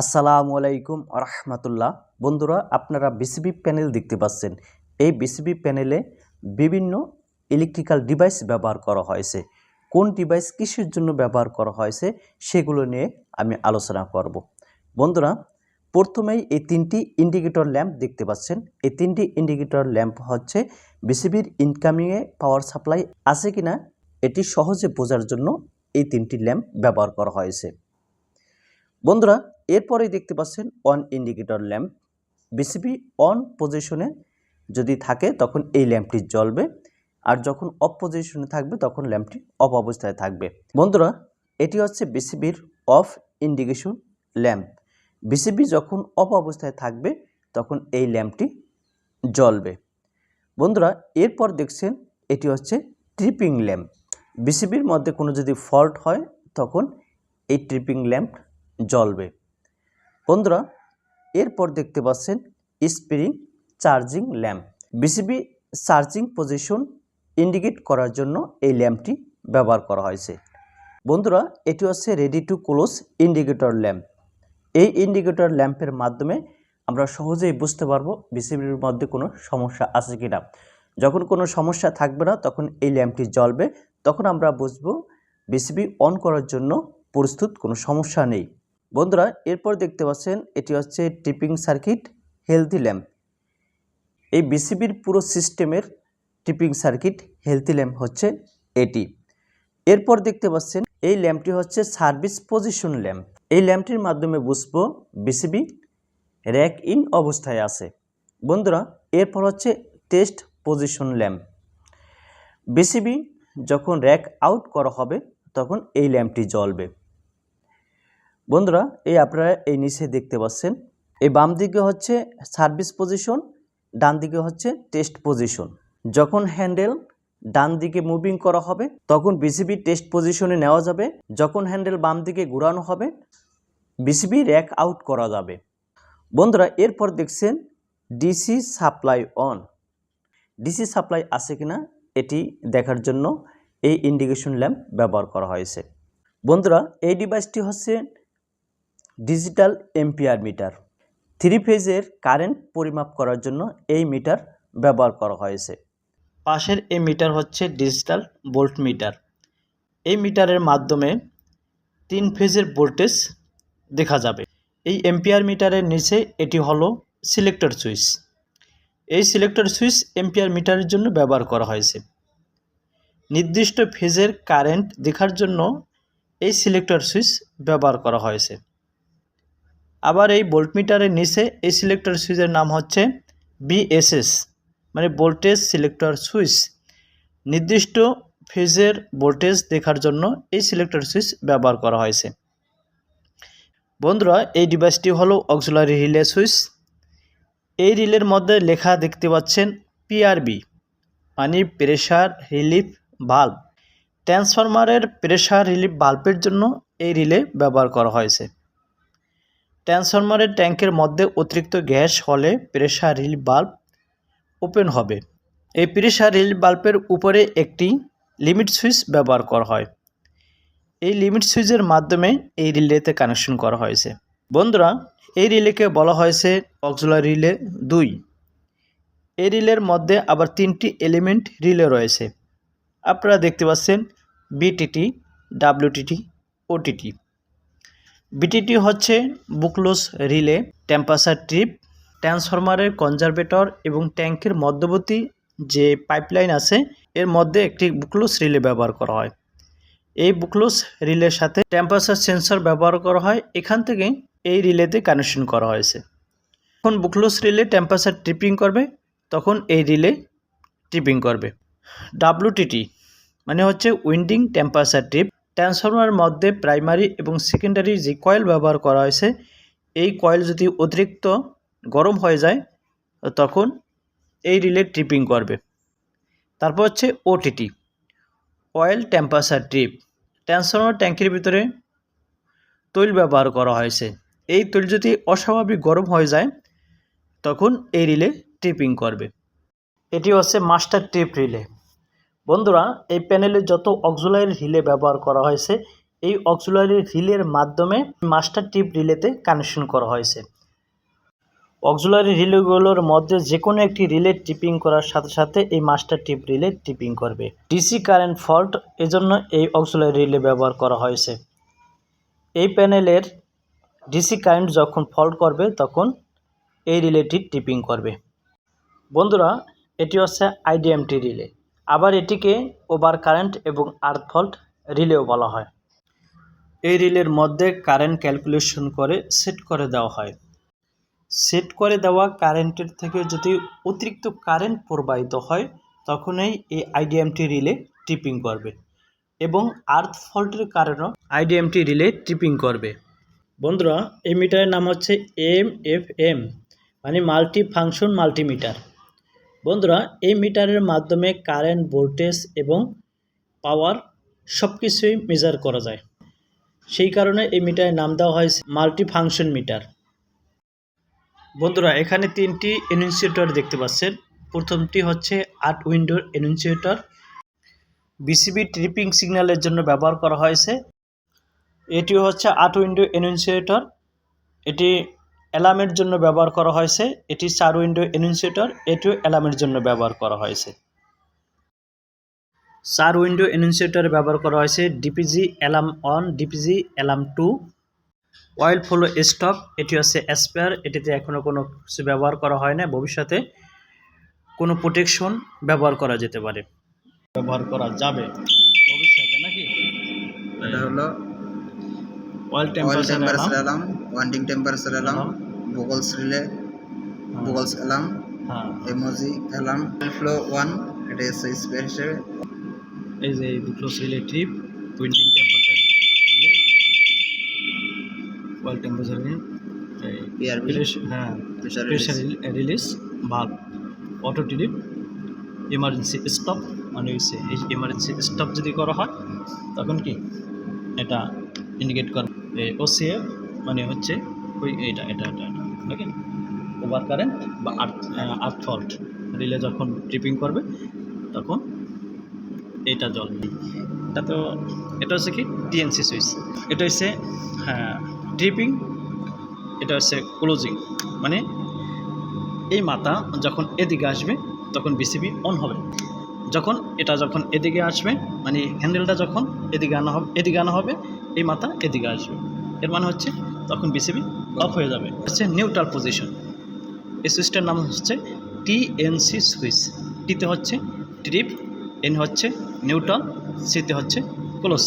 আসসালামু আলাইকুম রহমতুল্লাহ বন্ধুরা, আপনারা বিসিবি প্যানেল দেখতে পাচ্ছেন। এই বিসিবি প্যানেলে বিভিন্ন ইলেকট্রিক্যাল ডিভাইস ব্যবহার করা হয়েছে। কোন ডিভাইস কিসের জন্য ব্যবহার করা হয়েছে, সেগুলো নিয়ে আমি আলোচনা করব। বন্ধুরা, প্রথমেই এই তিনটি ইন্ডিকেটর ল্যাম্প দেখতে পাচ্ছেন। এই তিনটি ইন্ডিকেটর ল্যাম্প হচ্ছে বিসিবির ইনকামিংয়ে পাওয়ার সাপ্লাই আছে কিনা, এটি সহজে বোঝার জন্য এই তিনটি ল্যাম্প ব্যবহার করা হয়েছে। বন্ধুরা, এরপরেই দেখতে পাচ্ছেন on indicator lamp BCB on পজিশনে যদি থাকে, তখন এই ল্যাম্পটি জ্বলবে। আর যখন অফ পজিশনে থাকবে, তখন ল্যাম্পটি অফ অবস্থায় থাকবে। বন্ধুরা, এটি হচ্ছে বিসিবির অফ ইন্ডিকেশন ল্যাম্প বিসিবি যখন অফ অবস্থায় থাকবে, তখন এই ল্যাম্পটি জ্বলবে। বন্ধুরা, এরপর দেখছেন এটি হচ্ছে ট্রিপিং ল্যাম্প বিসিবির মধ্যে কোনো যদি ফল্ট হয়, তখন এই ট্রিপিং ল্যাম্প জ্বলবে। বন্ধুরা, এরপর দেখতে পাচ্ছেন spring charging lamp. BCB charging position indicate করার জন্য এই ল্যাম্পটি ব্যবহার করা হয়েছে। বন্ধুরা, এটি হচ্ছে ready to close indicator lamp. এই ইন্ডিকেটর ল্যাম্পের মাধ্যমে আমরা সহজেই বুঝতে পারব বিসিবির মধ্যে কোনো সমস্যা আছে কি না যখন কোনো সমস্যা থাকবে না, তখন এই ল্যাম্পটি জ্বলবে। তখন আমরা বুঝব বিসিবি অন করার জন্য প্রস্তুত, কোনো সমস্যা নেই। বন্ধুরা, এরপর দেখতে পাচ্ছেন এটি হচ্ছে টিপিং সার্কিট হেলথি ল্যাম্প এই বিসিবির পুরো সিস্টেমের টিপিং সার্কিট হেলথি ল্যাম্প হচ্ছে এটি। এরপর দেখতে পাচ্ছেন এই ল্যাম্পটি হচ্ছে সার্ভিস পজিশন ল্যাম্প। এই ল্যাম্পটির মাধ্যমে বুঝব বিসিবি র্যাক ইন অবস্থায় আছে। বন্ধুরা, এরপর হচ্ছে টেস্ট পজিশন ল্যাম্প। বিসিবি যখন র্যাক আউট করা হবে, তখন এই ল্যাম্পটি জ্বলবে। বন্ধুরা, এই আপনারা এই নিচে দেখতে পাচ্ছেন। এই বাম দিকে হচ্ছে সার্ভিস পজিশন ডান দিকে হচ্ছে টেস্ট পজিশন যখন হ্যান্ডেল ডান দিকে মুভিং করা হবে, তখন বিসিবি টেস্ট পজিশনে নেওয়া যাবে। যখন হ্যান্ডেল বাম দিকে ঘোরানো হবে বিসিবি র্যাক আউট করা যাবে। বন্ধুরা, এরপর দেখছেন DC supply on DC supply আছে কিনা, এটি দেখার জন্য এই ইন্ডিকেশন ল্যাম্প ব্যবহার করা হয়েছে। বন্ধুরা, এই ডিভাইসটি হচ্ছে ডিজিটাল এম্পিয়ার মিটার। থ্রি ফেজের কারেন্ট পরিমাপ করার জন্য এই মিটার ব্যবহার করা হয়েছে। পাশের এই মিটার হচ্ছে ডিজিটাল ভোল্ট মিটার। এই মিটারের মাধ্যমে তিন ফেজের ভোল্টেজ দেখা যাবে। এই এম্পিয়ার মিটারের নিচে এটি হলো সিলেক্টর সুইচ। এই সিলেক্টর সুইচ এম্পিয়ার মিটারের জন্য ব্যবহার করা হয়েছে। নির্দিষ্ট ফেজের কারেন্ট দেখার জন্য এই সিলেক্টর সুইচ ব্যবহার করা হয়েছে। আবার এই ভোল্টমিটারের নিচে এই সিলেক্টর সুইচের নাম হচ্ছে বিএসএস মানে ভোল্টেজ সিলেক্টর সুইচ নির্দিষ্ট ফেজের ভোল্টেজ দেখার জন্য এই সিলেক্টর সুইচ ব্যবহার করা হয়েছে। বন্ধুরা, এই ডিভাইসটি হলো অক্সিলারি রিলে সুইচ এই রিলের মধ্যে লেখা দেখতে পাচ্ছেন পিআরবি মানে প্রেশার রিলিফ বাল্ব ট্রান্সফরমারের প্রেশার রিলিফ বাল্বের জন্য এই রিলে ব্যবহার করা হয়েছে। ট্রান্সফরমারের ট্যাঙ্কের মধ্যে অতিরিক্ত গ্যাস হলে প্রেশার রিলিফ বাল্ব ওপেন হবে। এই প্রেশার রিলিফ বাল্বের উপরে একটি লিমিট সুইচ ব্যবহার করা হয়। এই লিমিট সুইচের মাধ্যমে এই রিলেতে কানেকশন করা হয়েছে। বন্ধুরা, এই রিলেকে বলা হয়েছে অক্সুলার রিলে দুই। এই রিলের মধ্যে আবার তিনটি এলিমেন্ট রিলে রয়েছে। আপনারা দেখতে পাচ্ছেন বিটিটি, ডাব্লিউটিটি, ওটিটি। বিটিটি হচ্ছে বুকলোস রিলে টেম্পাসার ট্রিপ, ট্রান্সফরমারের কনজারভেটর এবং ট্যাঙ্কের মধ্যবর্তী যে পাইপলাইন আছে, এর মধ্যে একটি বুকলোস রিলে ব্যবহার করা হয়। এই বুকলোস রিলের সাথে টেম্পারেচার সেন্সর ব্যবহার করা হয়, এখান থেকে এই রিলেতে কানেকশন করা হয়েছে। যখন বুকলোস রিলে টেম্পারেচার ট্রিপিং করবে, তখন এই রিলে ট্রিপিং করবে। ডাব্লুটিটি মানে হচ্ছে উইন্ডিং টেম্পারেচার ট্রিপ। ট্রান্সফরমারের মধ্যে প্রাইমারি এবং সেকেন্ডারি যে কয়েল ব্যবহার করা হয়েছে, এই কয়েল যদি অতিরিক্ত গরম হয়ে যায়, তখন এই রিলে ট্রিপিং করবে। তারপর হচ্ছে OTT oil temperature trip transformer ট্যাঙ্কের ভিতরে তৈল ব্যবহার করা হয়েছে। এই তৈল যদি অস্বাভাবিক গরম হয়ে যায়, তখন এই রিলে ট্রিপিং করবে। এটি হচ্ছে মাস্টার ট্রিপ রিলে। বন্ধুরা, এই প্যানেলে যত অক্সুলারি রিলে ব্যবহার করা হয়েছে, এই অক্সিলারি রিলের মাধ্যমে মাস্টার টিপ রিলেতে কানেকশন করা হয়েছে। অক্সিলারি রিলেগুলোর মধ্যে যে কোনো একটি রিলে টিপিং করার সাথে সাথে এই মাস্টার টিপ রিলে টিপিং করবে। ডিসি কারেন্ট ফল্ট এজন্য এই অক্সিলারি রিলে ব্যবহার করা হয়েছে। এই প্যানেলের ডিসি কারেন্ট যখন ফল্ট করবে, তখন এই রিলেটি টিপিং করবে। বন্ধুরা, এটি হচ্ছে আইডিএমটি রিলে আবার এটিকে ওভার কারেন্ট এবং আর্থ ফল্ট রিলেও বলা হয়। এই রিলের মধ্যে কারেন্ট ক্যালকুলেশন করে সেট করে দেওয়া হয়। সেট করে দেওয়া কারেন্টের থেকে যদি অতিরিক্ত কারেন্ট প্রবাহিত হয়, তখনই এই আইডিএমটি রিলে টিপিং করবে এবং আর্থ ফল্টের কারণেও আইডিএমটি রিলে টিপিং করবে। বন্ধুরা, এই মিটারের নাম হচ্ছে এম এফ এম মানে মাল্টি ফাংশন মাল্টিমিটার বন্ধুরা, এই মিটারের মাধ্যমে কারেন্ট, ভোল্টেজ এবং পাওয়ার সব কিছুই মেজার করা যায়। সেই কারণে এই মিটারের নাম দেওয়া হয়েছে মাল্টি ফাংশন মিটার বন্ধুরা, এখানে তিনটি এনুন্সিয়েটর দেখতে পাচ্ছেন। প্রথমটি হচ্ছে আট উইন্ডোর এনুন্সিয়েটর বিসিবি ট্রিপিং সিগন্যালের জন্য ব্যবহার করা হয়েছে। এটিও হচ্ছে আট উইন্ডো এনুন্সিয়েটর এটি অ্যালার্মের জন্য ব্যবহার করা হয়েছে এটি চার উইন্ডো এনুন্সিয়েটর এটিও অ্যালার্মের জন্য ব্যবহার করা হয়েছে। চার উইন্ডো এনুন্সিয়েটর ব্যবহার করা হয়েছে DPG alarm on DPG alarm two. Oil follow stop এটি হচ্ছে অ্যাসপেয়ার এটিতে এখনও কোনো কিছু ব্যবহার করা হয় না ভবিষ্যতে কোনো প্রোটেকশন ব্যবহার করা যেতে পারে। ব্যবহার করা যাবে ভবিষ্যতে নাকি? এটা হলো oil temperature alarm winding temperature alarm Buchholz relay Buchholz alarm হ্যাঁ এমোজি অ্যালার্ম ফ্লো ওয়ান এটা হচ্ছে স্পেয়ার হিসেবে এই যে দুটো relative winding temperature oil temperature PRV হ্যাঁ প্রেশার রিলিজ ভাল্ব অটো টিলিপ ইমার্জেন্সি স্টপ মানে হচ্ছে এই ইমার্জেন্সি স্টপ যদি করা হয় তখন কি? এটা ইন্ডিকেট করে ওসিএফ মানে হচ্ছে ওই এটা এটা এটা এটা, ওকে? ওভার কারেন্ট বা আর্থ আর্থ ফল্ট। রিলে যখন ট্রিপিং করবে, তখন এটা জল এটা তো, এটা হচ্ছে কি? TNC switch. এটা হচ্ছে হ্যাঁ ট্রিপিং, এটা হচ্ছে ক্লোজিং। মানে এই মাথা যখন এদিকে আসবে, তখন বিসিবি অন হবে। যখন এটা যখন এদিকে আসবে মানে হ্যান্ডেলটা যখন এদিকে আনা হবে, এদিকে আনা হবে, এই মাথা এদিকে আসবে। এর মানে হচ্ছে তখন বিসিবি অফ হয়ে যাবে। হচ্ছে নিউট্রাল পজিশন এই সুইচটার নাম হচ্ছে টিএনসি সুইচ। টিতে হচ্ছে ট্রিপ এন হচ্ছে নিউট্রাল সিতে হচ্ছে ক্লোজ